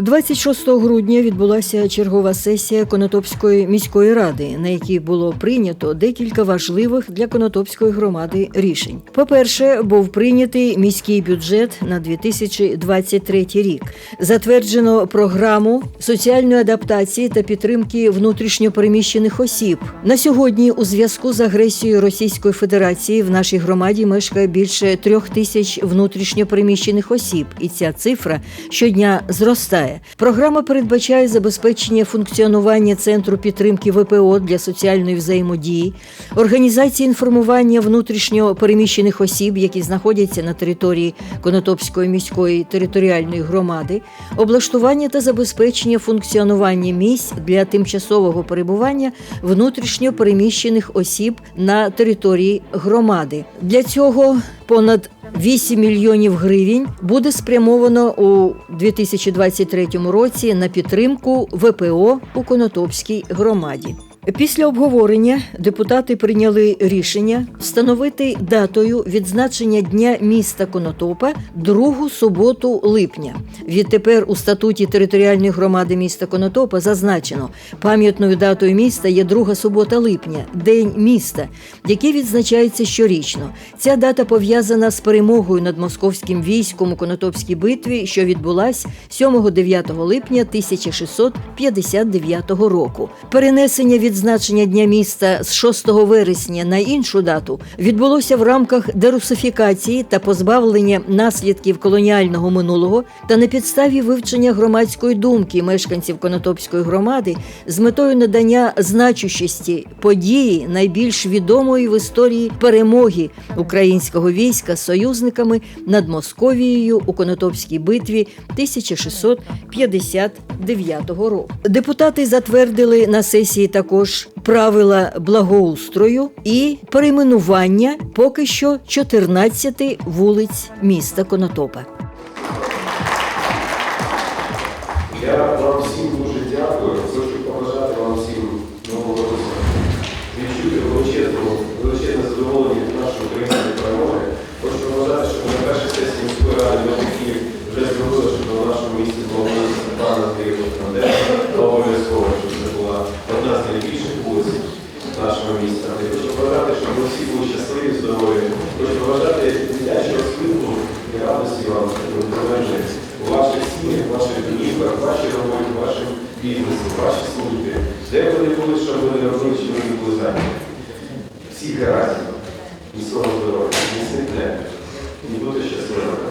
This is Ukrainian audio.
26 грудня відбулася чергова сесія Конотопської міської ради, на якій було прийнято декілька важливих для Конотопської громади рішень. По-перше, був прийнятий міський бюджет на 2023 рік. Затверджено програму соціальної адаптації та підтримки внутрішньопереміщених осіб. На сьогодні, у зв'язку з агресією Російської Федерації, в нашій громаді мешкає більше трьох тисяч внутрішньопереміщених осіб, і ця цифра щодня зростає. Програма передбачає забезпечення функціонування центру підтримки ВПО для соціальної взаємодії, організації інформування внутрішньо переміщених осіб, які знаходяться на території Конотопської міської територіальної громади, облаштування та забезпечення функціонування місць для тимчасового перебування внутрішньо переміщених осіб на території громади. Для цього понад 8 мільйонів гривень буде спрямовано у 2023 році на підтримку ВПО у Конотопській громаді. Після обговорення депутати прийняли рішення встановити датою відзначення Дня міста Конотопа другу суботу липня. Відтепер у статуті територіальної громади міста Конотопа зазначено, пам'ятною датою міста є друга субота липня, День міста, який відзначається щорічно. Ця дата пов'язана з перемогою над московським військом у Конотопській битві, що відбулась 7-9 липня 1659 року. Перенесення відзначення Дня міста з 6 вересня на іншу дату відбулося в рамках дерусифікації та позбавлення наслідків колоніального минулого та на підставі вивчення громадської думки мешканців Конотопської громади з метою надання значущості події найбільш відомої в історії перемоги українського війська з союзниками над Московією у Конотопській битві 1659 року. Депутати затвердили на сесії також правила благоустрою і перейменування поки що 14 вулиць міста Конотопа. Я вам всім дуже дякую. Хочу побажати вам всім нового року. Відчути величезну, величезне задоволення від нашої української перемоги. Хочу побажати, щоб на першій сесії міської ради ми такі вже зробили, щоб на нашому місці було вулиця Степана Андрійовича Та обов'язково, щоб це була одна з найбільших вулиць нашого міста. Я хочу побажати, щоб ви всі були щасливі, здорові. Хочу побажати дитячого сміху і радості вам, щоб у ваших сім'ях, ваших домівках, вашій роботі, в вашому бізнесі, в вашій службі. Де не були, що б ви не робили, ви не були зайняті. Всіх гарантів, міцного здоров'я, міцних нервів. І бути щасливими.